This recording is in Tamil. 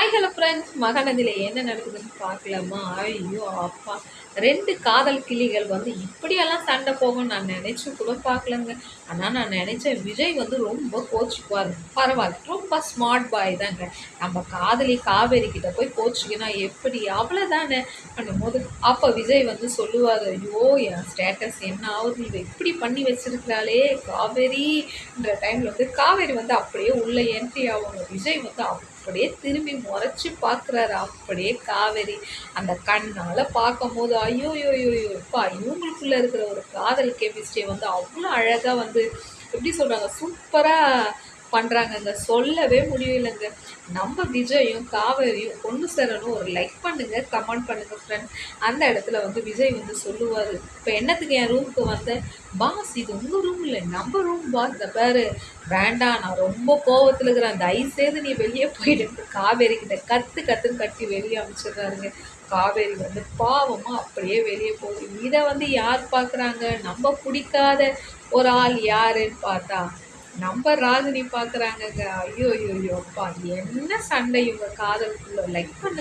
ஹாய் ஹலோ ஃப்ரெண்ட்ஸ் மகனதில் என்ன நடக்குதுன்னு பார்க்கலாமா? ஐயோ அப்பா. ரெண்டு காதல் கிளிகள் வந்து இப்படியெல்லாம் சண்டை போகும் நான் நினச்சி கூட பார்க்கலங்க. ஆனால் நான் நினச்சேன் விஜய் வந்து ரொம்ப கோச்சிக்குவார். பரவாயில்ல. ரொம்ப ஸ்மார்ட் பாய் தாங்க. நம்ம காதலி காவேரி கிட்ட போய் கோச்சிக்கினா எப்படி? அவ்வளோதானே பண்ணும்போது அப்போ விஜய் வந்து சொல்லுவார் ஐயோ என் ஸ்டேட்டஸ் என்ன ஆகுது? இதை இப்படி பண்ணி வச்சிருக்கிறாளே காவேரின்ற டைமில் வந்து காவேரி வந்து அப்படியே உள்ளே என்ட்ரி ஆவாங்க விஜய் வந்து அப்படியே திரும்பி முறைச்சி பார்க்குறாரு. அப்படியே காவேரி அந்த கண்ணால் பார்க்கும்போது ஐயோ யோ யோ யோப்பா இவங்களுக்குள்ளே இருக்கிற ஒரு காதல் கெமிஸ்ட்ரி வந்து அவ்வளோ அழகாக வந்து எப்படி சொல்கிறாங்க சூப்பராக பண்ணுறாங்கங்க சொல்லவே முடியலைங்க. நம்ம விஜயும் காவேரியும் ஒன்று சேரணும். ஒரு லைக் பண்ணுங்கள் கமெண்ட் பண்ணுங்கள் ஃப்ரெண்ட் அந்த இடத்துல வந்து விஜய் வந்து சொல்லுவார். இப்போ என்னத்துக்கு என் ரூமுக்கு வந்தேன் பாஸ் இது உங்கள் ரூம் இல்லை. நம்ம ரூம் பாஸ். இந்த பேர் வேண்டாம் நான் ரொம்ப கோவத்தில் இருக்கிறேன். தயவுசெய்து நீ வெளியே போயிட்டு காவேரி கிட்ட கற்று கற்றுன்னு கட்டி வெளியே அமைச்சிடுறாருங்க காவேரி வந்து பாவமாக அப்படியே வெளியே போகுது. இதை வந்து யார் பார்க்குறாங்க நம்ம பிடிக்காத ஒரு ஆள் யாருன்னு பார்த்தா நம்ம ராகினி பார்க்குறாங்கங்க ஐயோ ஐயோ ஐயோ அப்பா. என்ன சண்டை இவங்க காதலுக்குள்ள? லைக் பண்ணு